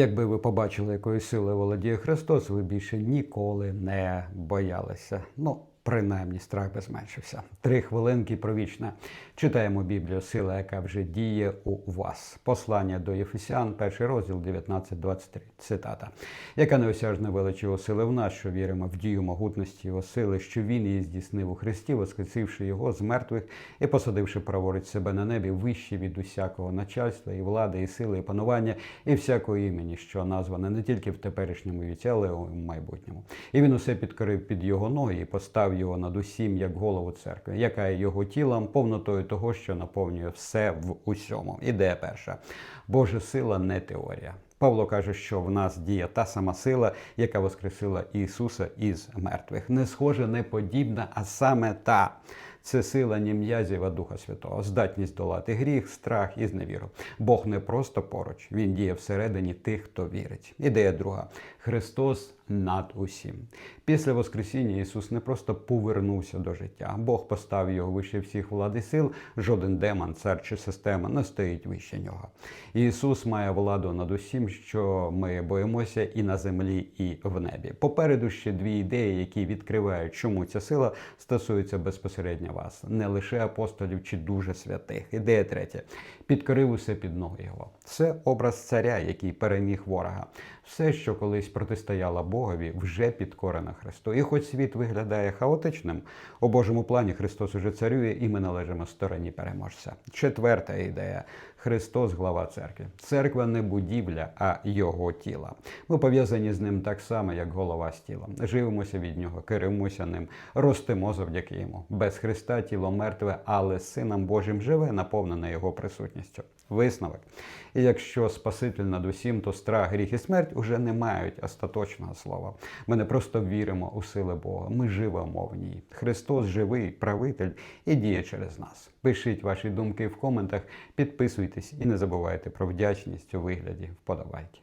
Якби ви побачили, якою силою володіє Христос, ви більше ніколи не боялися. Ну, принаймні, страх би зменшився. Три хвилинки про вічне. Читаємо Біблію, сила, яка вже діє у вас. Послання до Єфесян, перший розділ 19-23. Цитата. Яка неосяжна велич його сили в нас, що віримо в дію могутності його сили, що він її здійснив у Христі, воскресивши його з мертвих і посадивши праворуч себе на небі, вище від усякого начальства і влади, і сили, і панування, і всякого імені, що назване не тільки в теперішньому віці, але й у майбутньому. І він усе підкорив під його ноги і постав його над усім, як голову церкви, яка є його тілом, повнотою того, що наповнює все в усьому. Ідея перша. Божа сила не теорія. Павло каже, що в нас діє та сама сила, яка воскресила Ісуса із мертвих. Не схожа, не подібна, а саме та. Це сила не м'язів, а Духа Святого, здатність долати гріх, страх і зневіру. Бог не просто поруч, Він діє всередині тих, хто вірить. Ідея друга. Христос над усім. Після Воскресіння Ісус не просто повернувся до життя. Бог поставив його вище всіх влад і сил. Жоден демон, цар чи система не стоїть вище нього. Ісус має владу над усім, що ми боїмося і на землі, і в небі. Попереду ще дві ідеї, які відкривають, чому ця сила стосується безпосередньо вас, не лише апостолів чи дуже святих. Ідея третя підкорив усе під ноги його. Це образ царя, який переміг ворога. Все, що колись протистояло Богові, вже підкорено Христу. І хоч світ виглядає хаотичним, у Божому плані Христос уже царює, і ми належимо стороні переможця. Четверта ідея. Христос глава церкви. Церква не будівля, а його тіла. Ми пов'язані з ним так само, як голова з тілом. Живемося від нього, керуємося ним, ростемо завдяки йому. Без Христа тіло мертве, але з Сином Божим живе, наповнене його присутністю. Висновок. І якщо Спаситель над усім, то страх, гріх і смерть уже не мають остаточного слова. Ми не просто віримо у сили Бога, ми живемо в ній. Христос живий правитель і діє через нас. Пишіть ваші думки в коментах, підписуйтесь і не забувайте про вдячність у вигляді вподобайки.